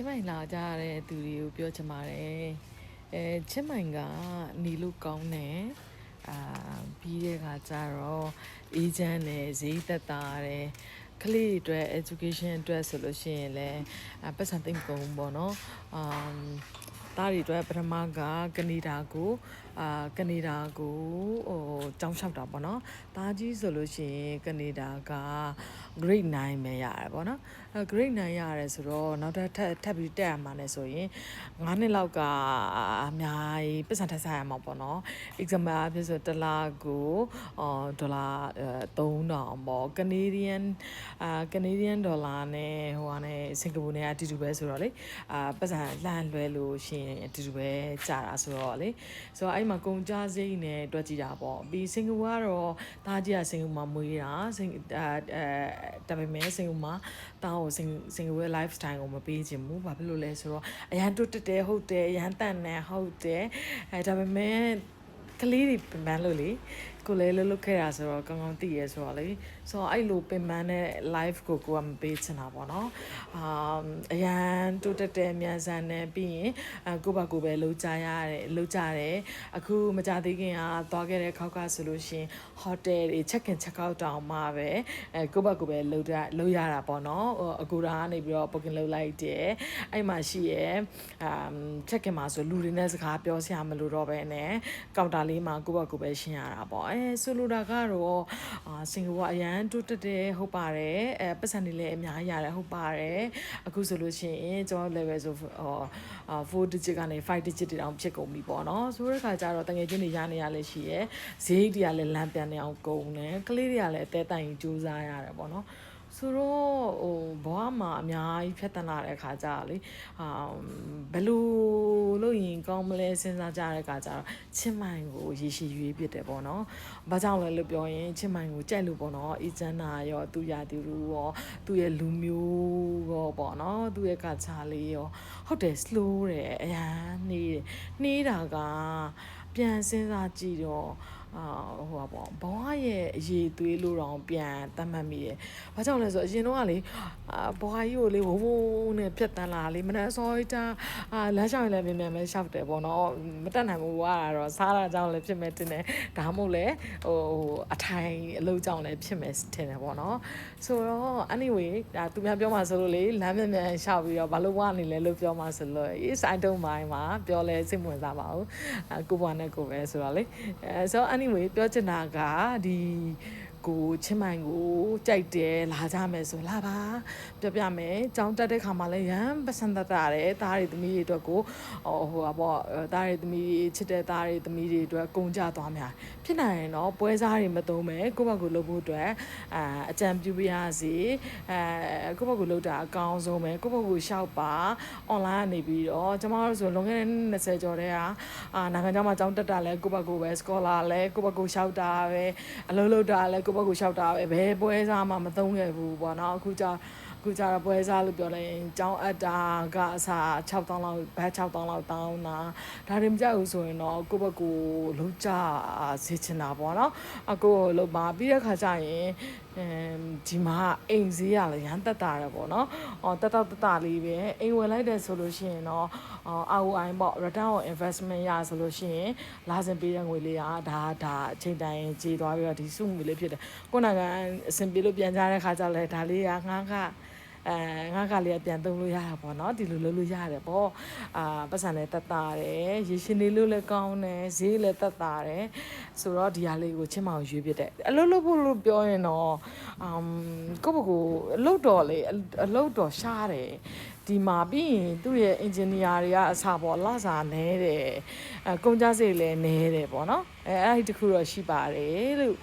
ချင်းမိုင်လာကြရတဲ့သူတွေကိုပြောချင်ပါတယ်အဲချင်းမိုင်ကနေလို့ကောင်းတယ်အာပြီးတဲ့ခါကျတော့အေဂျင့်နဲ့ဈေးသက်တာတယ်ကလေးတွေအတွက် education အတွက်ဆိုလို့ရှိရင်လည်းအပတ်စံသိမ့်ကုန်ဘူးပေါ့နော်အမ် သားတွေအတွက်ပထမကကနေဒါကိုအာကနေဒါကိုဟိုចောင်းလျှောက်တာပေါ့နော်။သားကြီးဆိုလို့ရှိရင်ကနေဒါက grade 9ပဲရတယ်ပေါ့နော်။အဲ grade 9ရတယ်ဆိုတော့နောက်ထပ်ထပ်ထပ်ပြီးတက်ရမှာလဲဆိုရင်9နှစ်လောက်ကအများကြီးပတ်စံထပ်ဆိုင်ရမှာပေါ့နော်။ exam အဖြစ်ဆိုတစ်လကိုအော်ဒေါ်လာ3000ပေါ့ Canadian အာ Canadian dollar နဲ့ဟိုဟာနဲ့စင်ကာပူနဲ့အတူတူပဲဆိုတော့လေအာပတ်စံလှမ်းလွဲလို့ရှိရင်အတူတူပဲကြာတာဆိုတော့လေဆိုတော့အဲ့မှာကုန်ကြစိမ့်နဲ့တွက်ကြည့်တာပေါ့ပြီးစင်ကာပူကတော့တားကြီးကစင်ကာပူမှာမွေးတာစင်အဲအဲဒါပေမဲ့စင်ကာပူမှာတားကိုစင်စင်ကာပူရဲ့ lifestyle ကိုမပေးချင်ဘူးဘာဖြစ်လို့လဲဆိုတော့အရန်တွတ်တက်တယ်ဟုတ်တယ်အရန်တန်တယ်ဟုတ်တယ်အဲဒါပေမဲ့ကလေးတွေပင်ပန်းလို့လေကိုလည်းလှုပ်လှုပ်ခဲ့တာဆိုတော့ကောင်းကောင်းသိရဲဆိုတော့လေဆိုတော့အဲ့လိုပင်ပန်းတဲ့ live ကိုကိုကမပေးချင်တာပေါ့နော်အာအရန်တိုးတက်တဲ့မြန်ဆန်တဲ့ပြီးရင်အကိုပါကိုပဲလှုပ်ကြရတယ်လှုပ်ကြတယ်အခုမကြသေးခင်ကသွားခဲ့တဲ့ခောက်ကဆိုလို့ရှင် hotel တွေ check in check out တောင်မှပဲအဲကိုပါကိုပဲလှုပ်ရလှုပ်ရတာပေါ့နော်ဟိုအကူရာကနေပြီးတော့ booking လုပ်လိုက်တယ်အဲ့မှာရှိရဲအမ် check in မှာဆိုလူတွေနဲ့စကားပြောစရာမလိုတော့ပဲနဲ့ကောင်တာလေးမှာကိုပါကိုပဲရှင်းရတာပေါ့အဲဆိုလိုတာကတော့အာစင်ကာပူကအရန်တိုးတက်တယ်ဟုတ်ပါတယ်အဲပတ်စံတွေလည်းအများကြီးရတယ်ဟုတ်ပါတယ်အခုဆိုလို့ရှိရင်ကျွန်တော် level ဆိုဟော4 digit ကနေ5 digit တွေတောင်ဖြစ်ကုန်ပြီပေါ့နော်ဆိုတဲ့ခါကျတော့တငယ်ချင်းတွေရနေရလဲရှိရယ်ဈေးတွေကလည်းလမ်းပြန်နေအောင်ကုန်တယ်ကလေးတွေကလည်းအသေးတိုင်ကြိုးစားရတယ်ပေါ့နော် ဆိုတော့ဟိုဘဝမှာအများကြီးဖြတ်တန်းလာတဲ့ခါကြလေအာဘယ်လိုလို့ရင်ကောင်းမလဲစဉ်းစားကြတဲ့ခါကြတော့ချစ်မိုင်ကိုရေရှည်ရွေးပြစ်တယ်ပေါ့နော်။ဘာကြောင့်လဲလို့ပြောရင်ချစ်မိုင်ကိုကြိုက်လို့ပေါ့နော်။အေဂျန်နာရောသူရသူလူရောသူရဲ့လူမျိုးရောပေါ့နော်။သူရဲ့ကချာလေးရောဟုတ်တယ် slow တယ်အရန်နှေးတယ်။နှေးတာကပြန်စဉ်းစားကြည့်တော့ အာဟိုပါပေါ့ဘဝရဲ့အရေးသွေးလို့တော့ပြန်တတ်မှတ်မိတယ်။ဘာကြောင့်လဲဆိုတော့အရင်တော့ကလေအာဘဝကြီးကိုလေဝုန်းဝုန်းနဲ့ဖြတ်တန်းလာလေမနှက်စောရတာအာလမ်းလျှောက်ရင်လည်းမြန်မြန်ပဲရှောက်တယ်ပေါ့နော်မတက်နိုင်ဘူးဘဝကတော့စားတာကြောင့်လည်းဖြစ်မဲ့တင်တယ်ဒါမှမဟုတ်လေဟိုအထိုင်အလုပ်ကြောင့်လည်းဖြစ်မဲ့တင်တယ်ပေါ့နော်ဆိုတော့ anyway ဒါသူများပြောမှဆိုလို့လေလမ်းမြန်မြန်ရှောက်ပြီးတော့ဘာလို့ဘဝနေလဲလို့ပြောမှဆိုလို့ is i don't mind မှာပြောလဲစိတ်ဝင်စားပါဘူးအကိုဘဝနဲ့ကိုပဲဆိုတော့လေအဲဆို anyway ပြောချင်တာကဒီ ကိုချင်းမိုင်ကိုကြိုက်တယ်လာကြမယ်ဆိုလာပါပြောပြမယ်ကြောင်းတက်တဲ့ခါမှာလည်းရမ်းပစံတတ်တာတယ်သားတွေသမီးတွေအတွက်ကိုဟိုဟိုပါပေါ့သားတွေသမီးတွေချစ်တဲ့သားတွေသမီးတွေအတွက်ကုန်ကြသွားများဖြစ်နိုင်ရင်တော့ပွဲစားတွေမသုံးမယ်ကိုယ့်ဘက်ကိုလုပ်ဖို့အတွက်အာအကြံပြုပြရစီအဲကိုယ့်ဘက်ကိုလုပ်တာအကောင်းဆုံးပဲကိုယ့်ဘက်ကိုရှောက်ပါ online ကနေပြီးတော့ကျမတို့ဆိုလွန်ခဲ့တဲ့20ကျော်တည်းကအာနိုင်ငံခြားမှာကျောင်းတက်တာလဲကိုယ့်ဘက်ကိုပဲ scholar လဲကိုယ့်ဘက်ကိုရှောက်တာပဲအလုပ်လုပ်တာလဲကိုယ့်ဘက်ကိုရှောက်တာပဲဘယ်ပွဲစားမှမသုံးခဲ့ဘူးပေါ့နော်အခုကျအခုကျတော့ပွဲစားလို့ပြောလိုက်ရင်ကျောင်းအပ်တာကအစား6000လောက်ဘတ်6000လောက်တောင်းတာဒါတွေမကြောက်ဘူးဆိုရင်တော့ကိုယ့်ဘက်ကိုလုံးကြစေချင်တာပေါ့နော်အကိုလုံးပါပြီးတဲ့ခါကျရင်အဲ ဒီမှာအိမ်ဈေးရလည်းရမ်းတက်တာတယ်ပေါ့နော်။အော်တက်တော့တက်တာလေးပဲအိမ်ဝယ်လိုက်တယ်ဆိုလို့ရှိရင်တော့အော် ROI ပေါ့ return on investment ရဆိုလို့ရှိရင်လာစဉ်ပေးတဲ့ငွေလေးကဒါဒါအချိန်တိုင်းကြေးသွားပြီးတော့ဒီစုငွေလေးဖြစ်တယ်။ကိုယ်နိုင်ငံအဆင်ပြေလို့ပြန်ကြတဲ့ခါကျလဲဒါလေးကငါးခ အဲငါးကလေးကပြန်သုံးလို့ရတာပေါ့နော်ဒီလိုလုပ်လို့ရတယ်ပေါ့အာပတ်စံလည်းတက်တာတယ်ရေရှင်နေလို့လည်းကောင်းတယ်ဈေးလည်းတက်တာတယ်ဆိုတော့ဒီဟာလေးကိုချင်းမအောင်ရွေးပြတယ်အလုပ်လုပ်ဖို့လို့ပြောရင်တော့အမ်ကိုယ့်ဘကိုအလုပ်တော်လေအလုပ်တော်ရှားတယ်ဒီမှာပြီးရင်သူ့ရဲ့ engineer တွေကအစားပေါ်လစာနဲတယ်အဲကုန်ကြစိတ်လည်းနဲတယ်ပေါ့နော်အဲအဲ့ဒီတခုတော့ရှိပါတယ်လို့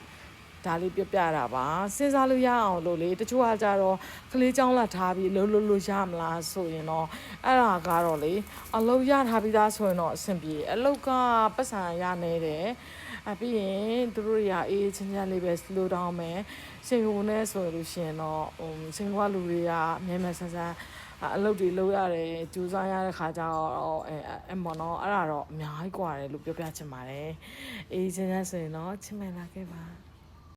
ဒါလေးပြပြတာပါစဉ်းစားလို့ရအောင်လို့လေတချို့ကကြတော့ကလေးချောင်းလာထားပြီးလှုပ်လှုပ်လို့ရမလားဆိုရင်တော့အဲ့ဒါကတော့လေအလုပ်ရထားပြီးသားဆိုရင်တော့အဆင်ပြေအလုပ်ကပတ်စံရနေတယ်အပြီးရင်သူတို့တွေကအေးချင်းချင်းလေးပဲ slow down မယ်စင်ကုန်နဲ့ဆိုလို့ရှိရင်တော့ဟိုစင်ကွာလူတွေကမြန်မြန်ဆန်းဆန်းအလုပ်တွေလုပ်ရတယ်ကြိုးစားရတဲ့ခါကျတော့အဲအမော်နော်အဲ့ဒါတော့အများကြီးกว่าတယ်လို့ပြောပြချင်ပါတယ်အေးချင်းချင်းဆိုရင်တော့ချစ်မယ်လာခဲ့ပါ